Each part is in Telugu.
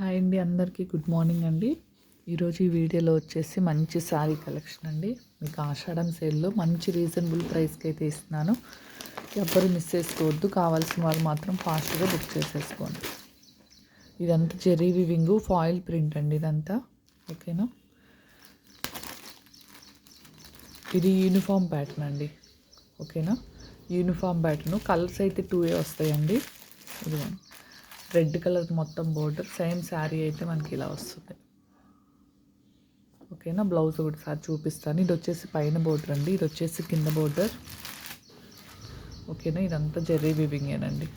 హాయ్ అండి అందరికీ గుడ్ మార్నింగ్ అండి. ఈరోజు ఈ వీడియోలో వచ్చేసి మంచి శారీ కలెక్షన్ అండి. మీకు ఆషాఢం సేల్లో మంచి రీజనబుల్ ప్రైస్కి అయితే ఇస్తున్నాను. ఎవరు మిస్ చేసుకోవద్దు కావాల్సిన వాళ్ళు మాత్రం ఫాస్ట్గా బుక్ చేసేసుకోండి. ఇదంతా జెరీ వివింగ్ ఫాయిల్ ప్రింట్ అండి ఇదంతా ఓకేనా? ఇది యూనిఫామ్ ప్యాటర్న్ అండి ఓకేనా? యూనిఫామ్ ప్యాటర్న్ కలర్స్ అయితే టూ ఏ వస్తాయండి. ఇది రెడ్ కలర్ మొత్తం బోర్డర్ సేమ్ శారీ అయితే మనకి ఇలా వస్తుంది. ఓకేనా? బ్లౌజ్ ఒకటిసారి చూపిస్తాను. ఇది వచ్చేసి పైన బోర్డర్ అండి. ఇది వచ్చేసి కింద బోర్డర్. ఓకేనా? ఇదంతా జెర్రీ వివింగేనండి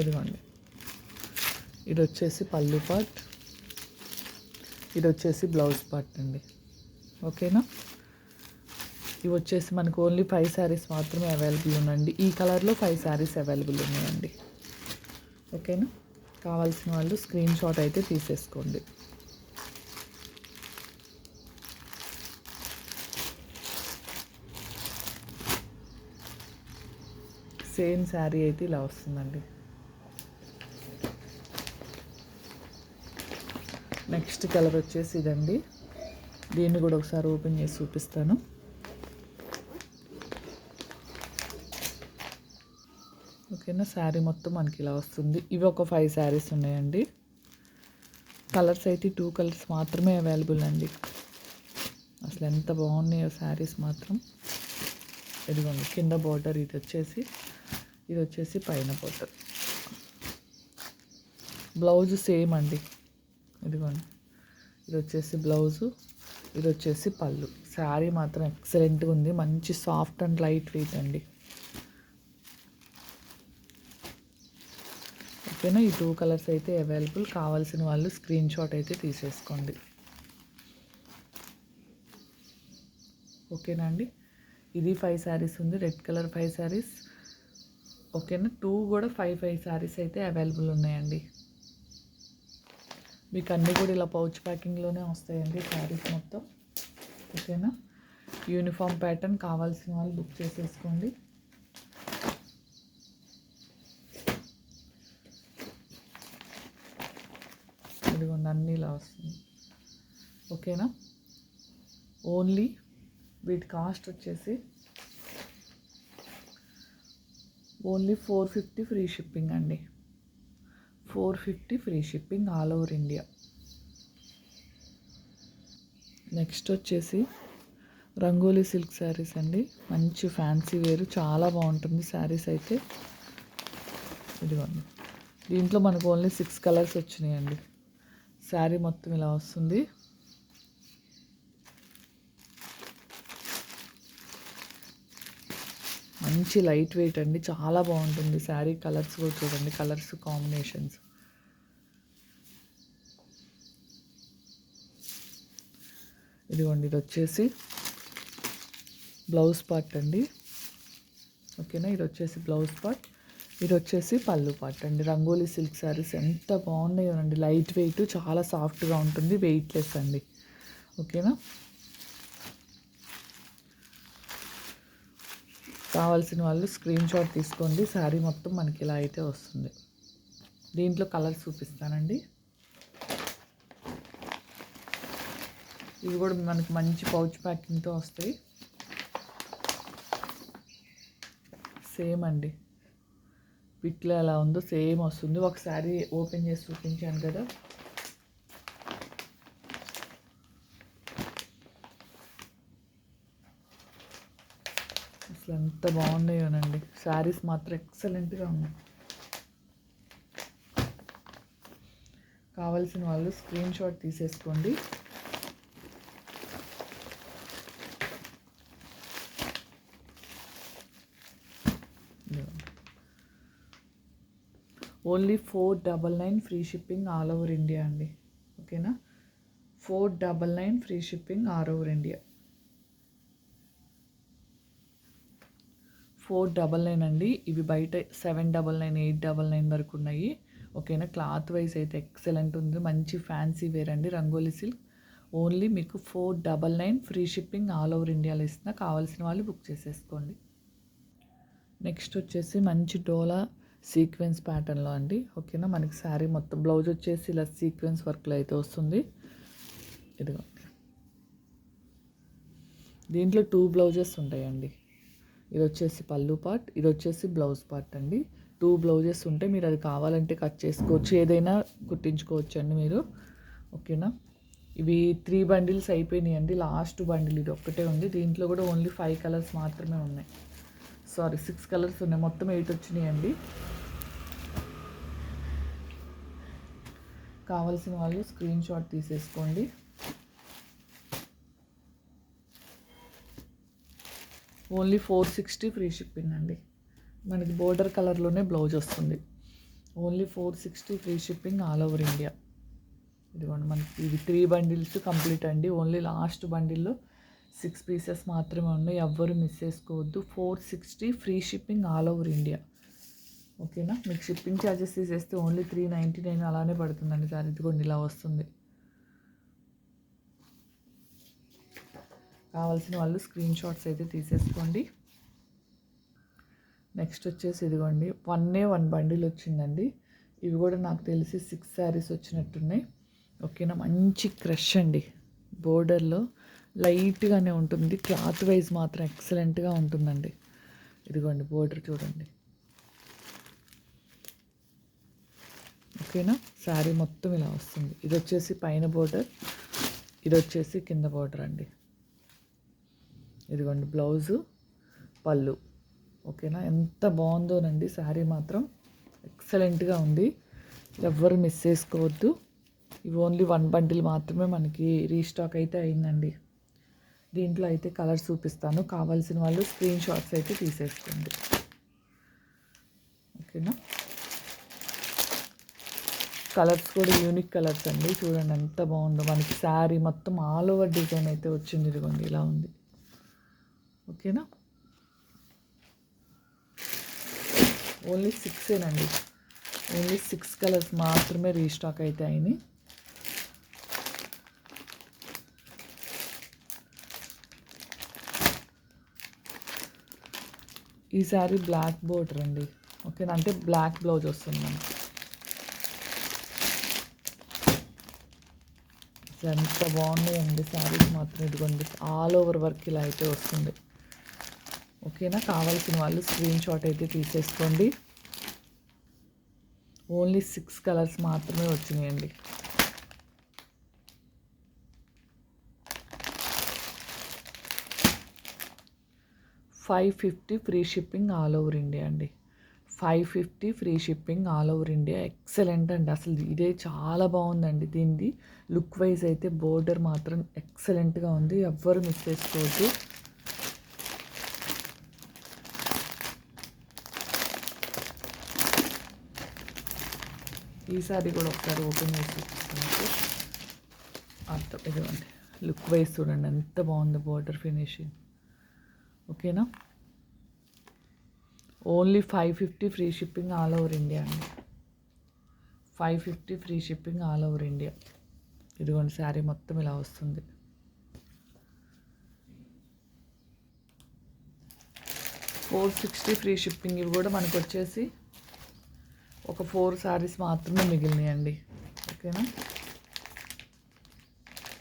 ఇదిగోండి. ఇది వచ్చేసి పళ్ళు పార్ట్. ఇది వచ్చేసి బ్లౌజ్ పార్ట్ అండి. ఓకేనా? ఇవి వచ్చేసి మనకు ఓన్లీ ఫైవ్ శారీస్ మాత్రమే అవైలబుల్ ఉందండి. ఈ కలర్లో ఫైవ్ శారీస్ అవైలబుల్ ఉన్నాయండి. ఓకేనా? కావాల్సిన వాళ్ళు స్క్రీన్ షాట్ అయితే తీసేసుకోండి. సేమ్ శారీ అయితే ఇలా వస్తుందండి. నెక్స్ట్ కలర్ వచ్చేసి ఇదండి. దీన్ని కూడా ఒకసారి ఓపెన్ చేసి చూపిస్తాను. ఓకేనా? శారీ మొత్తం మనకి ఇలా వస్తుంది. ఇవి ఒక ఫైవ్ శారీస్ ఉన్నాయండి. కలర్స్ అయితే టూ కలర్స్ మాత్రమే అవైలబుల్ అండి. అసలు ఎంత బాగున్నాయో శారీస్ మాత్రం. ఇదిగోండి కింద బార్డర్ ఇది వచ్చేసి ఇది వచ్చేసి పైన బార్డర్ బ్లౌజ్ సేమ్ అండి. ఇదిగోండి ఇది వచ్చేసి బ్లౌజు ఇది వచ్చేసి పళ్ళు. శారీ మాత్రం ఎక్సలెంట్గా ఉంది. మంచి సాఫ్ట్ అండ్ లైట్ వెయిట్ అండి. ఓకేనా? ఈ టూ కలర్స్ అయితే అవైలబుల్. కావాల్సిన వాళ్ళు స్క్రీన్ షాట్ అయితే తీసేసుకోండి. ఓకేనా అండి? ఇది ఫైవ్ శారీస్ ఉంది. Red colour five saris. ఓకేనా? టూ కూడా ఫైవ్ ఫైవ్ శారీస్ అయితే అవైలబుల్ ఉన్నాయండి. మీకు అన్నీ కూడా ఇలా పౌచ్ ప్యాకింగ్లోనే వస్తాయండి శారీస్ మొత్తం. ఓకేనా? యూనిఫామ్ ప్యాటర్న్ కావాల్సిన వాళ్ళు బుక్ చేసేసుకోండి. ఇదిగోండి అన్నీ ఇలా వస్తుంది. ఓకేనా? ఓన్లీ వీటి కాస్ట్ వచ్చేసి only four fifty free shipping అండి. Four fifty free shipping all over India. Next వచ్చేసి రంగోలీ సిల్క్ శారీస్ అండి. మంచి ఫ్యాన్సీ వేరు చాలా బాగుంటుంది శారీస్ అయితే. ఇదిగోండి. దీంట్లో మనకు ఓన్లీ సిక్స్ కలర్స్ వచ్చినాయండి. శారీ మొత్తం ఇలా వస్తుంది. మంచి లైట్ వెయిట్ అండి. చాలా బాగుంటుంది. శారీ కలర్స్ కూడా చూడండి. Colours combinations. ఇదిగోండి ఇది వచ్చేసి బ్లౌజ్ పార్ట్ అండి. ఓకేనా? ఇది వచ్చేసి బ్లౌజ్ పార్ట్. ఇది వచ్చేసి పళ్ళు పార్ట్ అండి. రంగోలీ సిల్క్ శారీస్ ఎంత బాగున్నాయో అండి. లైట్ వెయిట్ చాలా సాఫ్ట్గా ఉంటుంది. వెయిట్లెస్ అండి. ఓకేనా? కావాల్సిన వాళ్ళు స్క్రీన్ షాట్ తీసుకోండి. శారీ మొత్తం మనకి ఇలా అయితే వస్తుంది. దీంట్లో కలర్స్ చూపిస్తానండి. ఇవి కూడా మనకి మంచి పౌచ్ ప్యాకింగ్తో వస్తాయి. సేమ్ అండి. పిట్లో ఎలా ఉందో సేమ్ వస్తుంది. ఒకసారి ఓపెన్ చేసి చూపించాను కదా. అసలు ఎంత బాగున్నాయోనండి. శారీస్ మాత్రం ఎక్సలెంట్గా ఉన్నాయి. కావాల్సిన వాళ్ళు స్క్రీన్ షాట్ తీసేసుకోండి. Only four double nine free shipping all over India అండి. ఓకేనా? Four double nine free shipping all over India. Four double nine అండి. ఇవి బయట seven double nine eight double nine వరకు ఉన్నాయి. ఓకేనా? క్లాత్ వైజ్ అయితే ఎక్సలెంట్ ఉంది. మంచి ఫ్యాన్సీ వేర్ అండి. రంగోలీ సిల్క్. ఓన్లీ మీకు four double nine free shipping all over ఇండియాలో ఇస్తున్నా. కావాల్సిన వాళ్ళు బుక్ చేసేసుకోండి. నెక్స్ట్ వచ్చేసి మంచి డోలా సీక్వెన్స్ ప్యాటర్న్లో అండి. ఓకేనా? మనకి శారీ మొత్తం బ్లౌజ్ వచ్చేసి ఇలా సీక్వెన్స్ వర్క్లో అయితే వస్తుంది. ఇదిగో. దీంట్లో టూ బ్లౌజెస్ ఉంటాయండి. ఇది వచ్చేసి పళ్ళు పార్ట్ ఇది వచ్చేసి బ్లౌజ్ పార్ట్ అండి. టూ బ్లౌజెస్ ఉంటే మీరు అది కావాలంటే కట్ చేసుకోవచ్చు. ఏదైనా కుట్టించుకోవచ్చు అండి మీరు. ఓకేనా? ఇవి త్రీ బండిల్స్ అయిపోయినాయి అండి లాస్ట్ బండిల్ ఇది ఒక్కటే ఉంది. దీంట్లో కూడా ఓన్లీ ఫైవ్ కలర్స్ మాత్రమే ఉన్నాయి. సారీ సిక్స్ కలర్స్ ఉన్నాయి. మొత్తం ఎయిట్ వచ్చినాయి అండి కావాల్సిన వాళ్ళు స్క్రీన్ షాట్ తీసేసుకోండి. Only four sixty free shipping అండి. మనకి బోర్డర్ కలర్లోనే బ్లౌజ్ వస్తుంది. Only four sixty free shipping all over India. ఇదిగోండి మనకి ఇది త్రీ బండిల్స్ కంప్లీట్ అండి. ఓన్లీ లాస్ట్ బండిల్లో సిక్స్ పీసెస్ మాత్రమే ఉన్నాయి. ఎవ్వరు మిస్ చేసుకోవద్దు. Four sixty free shipping all over India. ఓకేనా? మీకు షిప్పింగ్ ఛార్జెస్ తీసేస్తే ఓన్లీ త్రీ నైంటీ నైన్ అలానే పడుతుందండి సార్. ఇదిగోండి ఇలా వస్తుంది. కావాల్సిన వాళ్ళు స్క్రీన్ షాట్స్ అయితే తీసేసుకోండి. నెక్స్ట్ వచ్చేసి ఇదిగోండి వన్నే వన్ బండిల్ వచ్చిందండి. ఇవి కూడా నాకు తెలిసి సిక్స్ శారీస్ వచ్చినట్టున్నాయి. ఓకేనా? మంచి క్రష్ అండి. బోర్డర్లో లైట్గానే ఉంటుంది. క్లాత్ వైజ్ మాత్రం ఎక్సలెంట్గా ఉంటుందండి. ఇదిగోండి బోర్డర్ చూడండి. ఓకేనా? శారీ మొత్తం ఇలా వస్తుంది. ఇది వచ్చేసి పైన బోర్డర్ ఇది వచ్చేసి కింద బోర్డర్ అండి. ఇదిగోండి బ్లౌజు పళ్ళు. ఓకేనా? ఎంత బాగుందోనండి శారీ మాత్రం. ఎక్సలెంట్గా ఉంది. ఎవ్వరు మిస్ చేసుకోవద్దు. ఇవి ఓన్లీ వన్ బండిల్ మాత్రమే మనకి రీస్టాక్ అయితే అయిందండి. దీంట్లో అయితే కలర్స్ చూపిస్తాను. కావాల్సిన వాళ్ళు స్క్రీన్ షాట్స్ అయితే తీసేసుకోండి. ఓకేనా? కలర్స్ కూడా యూనిక్ కలర్స్ అండి. చూడండి ఎంత బాగుందో. మనకి శారీ మొత్తం ఆల్ ఓవర్ డిజైన్ అయితే వచ్చింది. ఇదిగోండి ఇలా ఉంది. ఓకేనా? ఓన్లీ సిక్సేనండి ఓన్లీ సిక్స్ కలర్స్ మాత్రమే రీస్టాక్ అయితే అయినాయి. ఈ సారీ బ్లాక్ బోర్డర్ అండి. ఓకేనా? అంటే బ్లాక్ బ్లౌజ్ వస్తుంది మనకి. ఎంత బాగున్నాయండి శారీస్ మాత్రం. ఇదిగోండి ఆల్ ఓవర్ వర్క్ ఇలా అయితే వస్తుంది. ఓకేనా? కావాల్సిన వాళ్ళు స్క్రీన్ షాట్ అయితే తీసేసుకోండి. ఓన్లీ సిక్స్ కలర్స్ మాత్రమే వచ్చినాయండి. Five fifty free shipping all over India అండి. Five fifty free shipping all over India. Excellent అండి. అసలు ఇదే చాలా బాగుందండి దీనిది. లుక్ వైజ్ అయితే బోర్డర్ మాత్రం ఎక్సలెంట్గా ఉంది. ఎవ్వరు మిస్ చేసుకోవద్దు. ఈసారి కూడా ఒకసారి ఓపెన్ చేసి అర్థం ఇదిగోండి లుక్ వైజ్ చూడండి ఎంత బాగుంది బార్డర్ ఫినిషింగ్. ఓకేనా? Only five fifty free shipping all over India అండి. Five fifty free shipping all over India. ఇదిగోండి శారీ మొత్తం ఇలా వస్తుంది. ఫోర్ సిక్స్టీ ఫ్రీ షిప్పింగ్ ఇవి కూడా మనకు వచ్చేసి ఒక ఫోర్ శారీస్ మాత్రమే మిగిలినాయండి. ఓకేనా?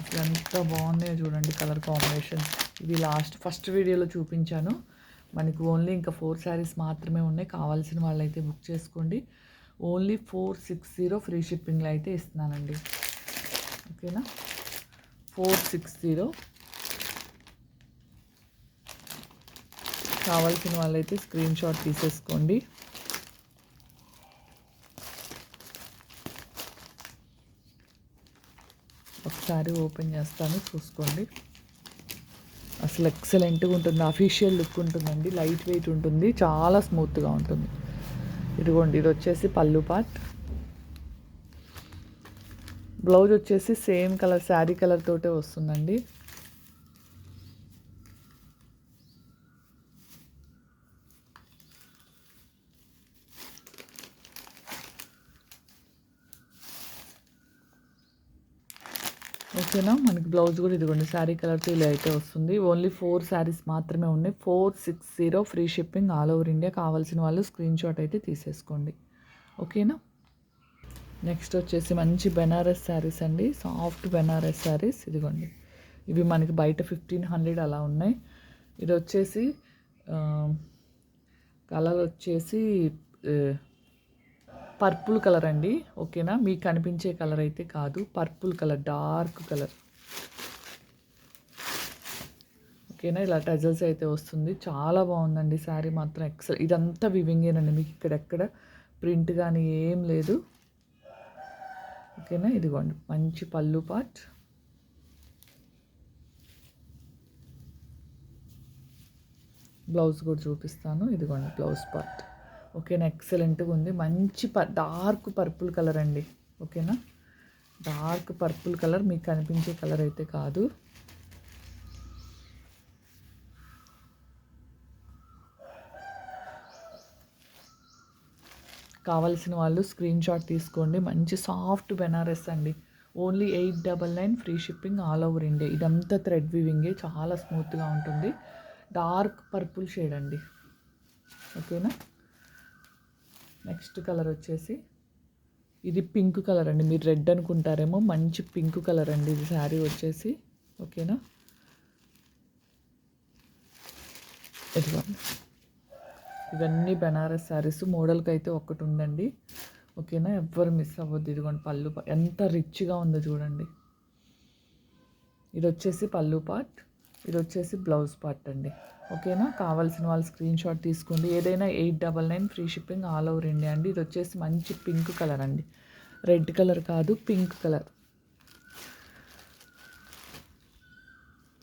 అసలు ఎంత బాగున్నాయో చూడండి కలర్ కాంబినేషన్. ఇవి లాస్ట్ ఫస్ట్ వీడియోలో చూపించాను. మనకి ఓన్లీ ఇంకా ఫోర్ శారీస్ మాత్రమే ఉన్నాయి. కావాల్సిన వాళ్ళైతే బుక్ చేసుకోండి. Only four six zero free షిప్పింగ్లో అయితే ఇస్తున్నానండి. ఓకేనా? Four six zero. కావాల్సిన వాళ్ళైతే స్క్రీన్ షాట్ తీసేసుకోండి. ఒకసారి ఓపెన్ చేస్తాను చూసుకోండి. అసలు ఎక్సలెంట్గా ఉంటుంది అఫీషియల్ లుక్ ఉంటుందండి లైట్ వెయిట్ ఉంటుంది చాలా స్మూత్గా ఉంటుంది. ఇదిగోండి ఇది వచ్చేసి పళ్ళు పార్ట్. బ్లౌజ్ వచ్చేసి సేమ్ కలర్ శారీ కలర్ తోటే వస్తుందండి ఓకేనా మనకి బ్లౌజ్ కూడా ఇదిగోండి శారీ కలర్తో ఇలా అయితే వస్తుంది. ఓన్లీ ఫోర్ శారీస్ మాత్రమే ఉన్నాయి. Four six zero free shipping all over India కావాల్సిన వాళ్ళు స్క్రీన్ షాట్ అయితే తీసేసుకోండి. ఓకేనా? నెక్స్ట్ వచ్చేసి మంచి బెనారస్ శారీస్ అండి. సాఫ్ట్ బెనారస్ శారీస్ ఇదిగోండి. ఇవి మనకి బయట ఫిఫ్టీన్ హండ్రెడ్ అలా ఉన్నాయి. ఇది వచ్చేసి కలర్ వచ్చేసి పర్పుల్ కలర్ అండి. ఓకేనా? మీకు కనిపించే కలర్ అయితే కాదు. Purple colour dark colour. ఓకేనా? ఇలా టజల్స్ అయితే వస్తుంది. చాలా బాగుందండి శారీ మాత్రం. ఎక్సల్ ఇదంతా వివింగేనండి మీకు ఇక్కడెక్కడ ప్రింట్ కానీ ఏం లేదు. ఓకేనా? ఇదిగోండి. మంచి పళ్ళు పాట్ బ్లౌజ్ కూడా చూపిస్తాను. ఇదిగోండి బ్లౌజ్ పార్ట్. ఓకేనా? ఎక్సలెంట్గా ఉంది. మంచి ప డార్క్ పర్పుల్ కలర్ అండి. ఓకేనా? డార్క్ పర్పుల్ కలర్ మీకు కనిపించే కలర్ అయితే కాదు. కావాల్సిన వాళ్ళు స్క్రీన్ షాట్ తీసుకోండి. మంచి సాఫ్ట్ బెనారస్ అండి. Only eight double nine free shipping all over India. ఇదంతా థ్రెడ్ వివింగే చాలా స్మూత్గా ఉంటుంది. డార్క్ పర్పుల్ షేడ్ అండి. ఓకేనా? నెక్స్ట్ కలర్ వచ్చేసి ఇది పింక్ కలర్ అండి. మీరు రెడ్ అనుకుంటారేమో మంచి పింక్ కలర్ అండి ఇది శారీ వచ్చేసి. ఓకేనా? ఇదిగోండి. ఇవన్నీ బెనారస్ శారీస్ మోడల్కి అయితే ఒక్కటి ఉందండి. ఓకేనా? ఎవ్వరు మిస్ అవ్వద్దు. ఇదిగోండి పళ్ళు ఎంత రిచ్గా ఉందో చూడండి. ఇది వచ్చేసి పళ్ళు పార్ట్ ఇది వచ్చేసి బ్లౌజ్ పార్ట్ అండి. ఓకేనా? కావాల్సిన వాళ్ళు స్క్రీన్ షాట్ తీసుకోండి. ఏదైనా eight double nine free shipping all over India అండి. ఇది వచ్చేసి మంచి పింక్ కలర్ అండి. రెడ్ కలర్ కాదు పింక్ కలర్.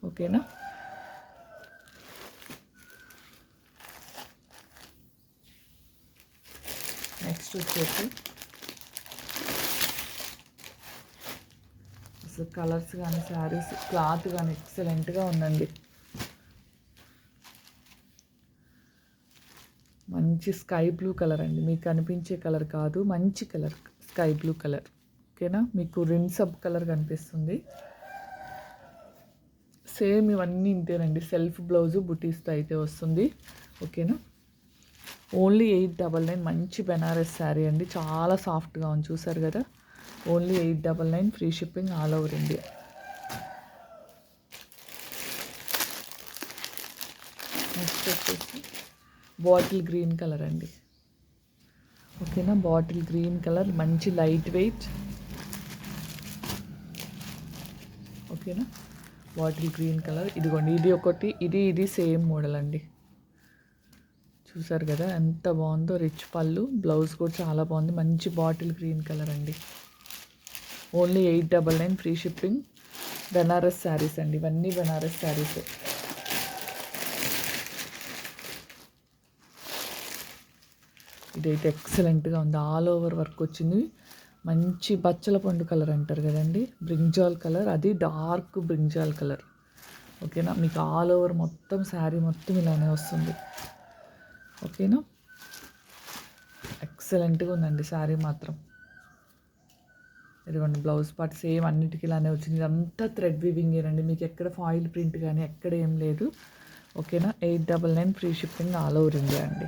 ఓకేనా? నెక్స్ట్ వచ్చేసి అసలు కలర్స్ కానీ శారీస్ క్లాత్ కానీ ఎక్సలెంట్గా ఉందండి. మంచి స్కై బ్లూ కలర్ అండి. మీకు కనిపించే కలర్ కాదు. మంచి కలర్ స్కై బ్లూ కలర్. ఓకేనా? మీకు రిన్ సబ్ కలర్ కనిపిస్తుంది. సేమ్ ఇవన్నీ ఇంతేనండి. సెల్ఫ్ బ్లౌజు బుటీస్తో అయితే వస్తుంది. ఓకేనా? ఓన్లీ ఎయిట్ డబల్ నైన్ మంచి బెనారస్ శారీ అండి. చాలా సాఫ్ట్గా ఉంది. చూసారు కదా? Only eight double nine free shipping all over India. Next వచ్చేసి బాటిల్ గ్రీన్ కలర్ అండి. ఓకేనా? బాటిల్ గ్రీన్ కలర్ మంచి లైట్ వెయిట్. ఓకేనా? Bottle green colour. ఇదిగోండి ఇది ఒకటి ఇది ఇది సేమ్ మోడల్ అండి. చూసారు కదా ఎంత బాగుందో రిచ్ పళ్ళు. బ్లౌజ్ కూడా చాలా బాగుంది. మంచి బాటిల్ గ్రీన్ కలర్ అండి. Only eight double nine free shipping. Banaras saris అండి. ఇవన్నీ బెనారస్ శారీస్. ఇదైతే ఎక్సలెంట్గా ఉంది. ఆల్ ఓవర్ వర్క్ వచ్చింది. మంచి బచ్చల పండు కలర్ అంటారు కదండి. బ్రింజాల్ కలర్ అది డార్క్ బ్రింజాల్ కలర్ ఓకేనా మీకు ఆల్ ఓవర్ మొత్తం శారీ మొత్తం ఇలానే వస్తుంది. ఓకేనా ఎక్సలెంట్గా ఉందండి శారీ మాత్రం. ఇదిగోండి బ్లౌజ్ పార్ట్ సేమ్ అన్నిటికీ ఇలానే వచ్చింది. ఇదంతా థ్రెడ్ అండి మీకు ఎక్కడ ఫాయిల్ ప్రింట్ కానీ ఎక్కడ ఏం లేదు. ఓకేనా eight double nine free shipping all over India అండి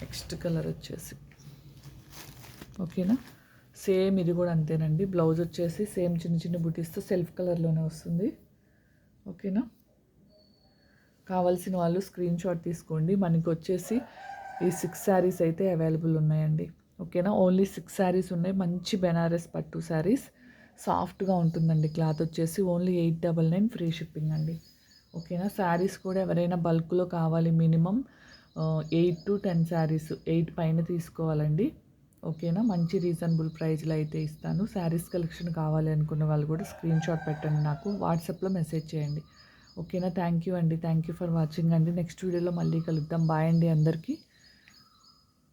నెక్స్ట్ కలర్ వచ్చేసి. ఓకేనా? సేమ్ ఇది కూడా అంతేనండి. బ్లౌజ్ వచ్చేసి సేమ్ చిన్న చిన్న బుటీస్తో సెల్ఫ్ కలర్లోనే వస్తుంది. ఓకేనా? కావాల్సిన వాళ్ళు స్క్రీన్ షాట్ తీసుకోండి. మనకి వచ్చేసి ఈ సిక్స్ శారీస్ అయితే అవైలబుల్ ఉన్నాయండి. ఓకేనా? ఓన్లీ సిక్స్ శారీస్ ఉన్నాయి. మంచి బెనారస్ పట్టు శారీస్. సాఫ్ట్గా ఉంటుందండి క్లాత్ వచ్చేసి. Only eight double nine free shipping అండి. ఓకేనా? శారీస్ కూడా ఎవరైనా బల్క్లో కావాలి minimum eight to ten saris eight పైన తీసుకోవాలండి. ఓకేనా? మంచి రీజనబుల్ ప్రైజ్లో అయితే ఇస్తాను. శారీస్ కలెక్షన్ కావాలి అనుకున్న వాళ్ళు కూడా స్క్రీన్ షాట్ పెట్టండి నాకు. వాట్సాప్లో మెసేజ్ చేయండి. ఓకేనా? థ్యాంక్ యూ అండి. థ్యాంక్ యూ ఫర్ వాచింగ్ అండి. నెక్స్ట్ వీడియోలో మళ్ళీ కలుద్దాం. బాయ్ అండి అందరికీ.